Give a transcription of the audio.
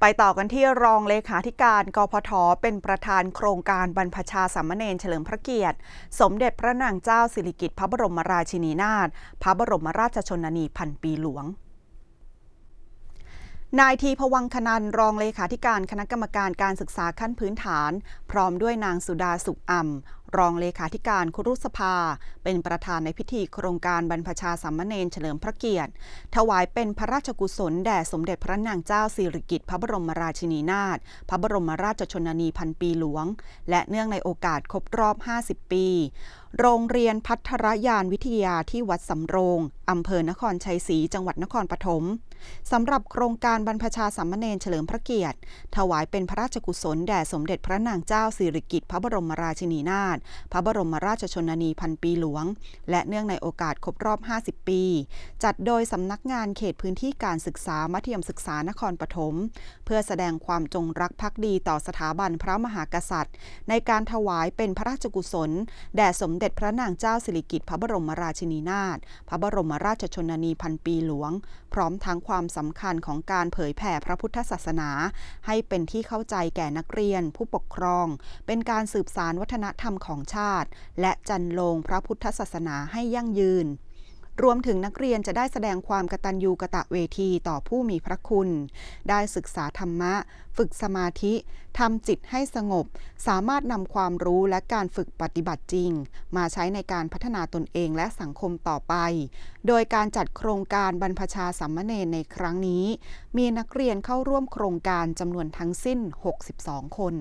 ไปต่อกันที่รองเลขาธิการกพทเป็นประธานโครงการบรรพชาสามเณรเฉลิมพระเกียรติ สมเด็จพระนางเจ้าสิริกิติ์พระบรมราชินีนาถพระบรมราชชนนีพันปีหลวงนายทีพวังคนันรองเลขาธิการคณะกรรมการการศึกษาขั้นพื้นฐาน พร้อมด้วยนางสุดาสุขอ่ำรองเลขาธิการคุรุสภา เป็นประธานในพิธีโครงการบรรพชาสัมมเนรเฉลิมพระเกียรติ ถวายเป็นพระราชกุศลแด่สมเด็จพระนางเจ้าสิริกิติ์พระบรมราชินีนาถพระบรมราชชนนีพันปีหลวง และเนื่องในโอกาสครบรอบ 50 ปี โรงเรียนพัทรยานวิทยาที่วัดสำโรงอำเภอนครชัยศรีจังหวัดนครปฐมสำหรับโครงการบรรพชาสัมมเนรเฉลิมพระเกียรติ ถวายเป็นพระราชกุศลแด่สมเด็จพระนางเจ้าสิริกิติ์พระบรมราชินีนาถพระบรมราชชนนีพันปีหลวง และเนื่องในโอกาสครบรอบ 50 ปี จัดโดยสำนักงานเขตพื้นที่การศึกษามัธยมศึกษานครปฐมเพื่อแสดงความจงรักภักดีต่อสถาบันพระมหากษัตริย์ ในการถวายเป็นพระราชกุศล แด่สมเด็จพระนางเจ้าสิริกิติ์พระบรมราชินีนาถพระบรมราชชนนีพันปีหลวง พร้อมทั้งความสำคัญของการเผยแผ่พระพุทธศาสนา ให้เป็นที่เข้าใจแก่นักเรียน ผู้ปกครอง เป็นการสืบสารวัฒนธรรมของชาติ และจันลงพระพุทธศาสนาให้ยั่งยืน รวมถึงนักเรียนจะได้แสดงความกตัญญูกะตะเวทีต่อผู้มีพระคุณ ได้ศึกษาธรรมะ ฝึกสมาธิทำจิตให้สงบ สามารถนำความรู้และการฝึกปฏิบัติจริง มาใช้ในการพัฒนาตนเองและสังคมต่อไป โดยการจัดโครงการบรรพชาสัมมเนรในครั้งนี้ มีนักเรียนเข้าร่วมโครงการจำนวนทั้งสิ้น 62 คน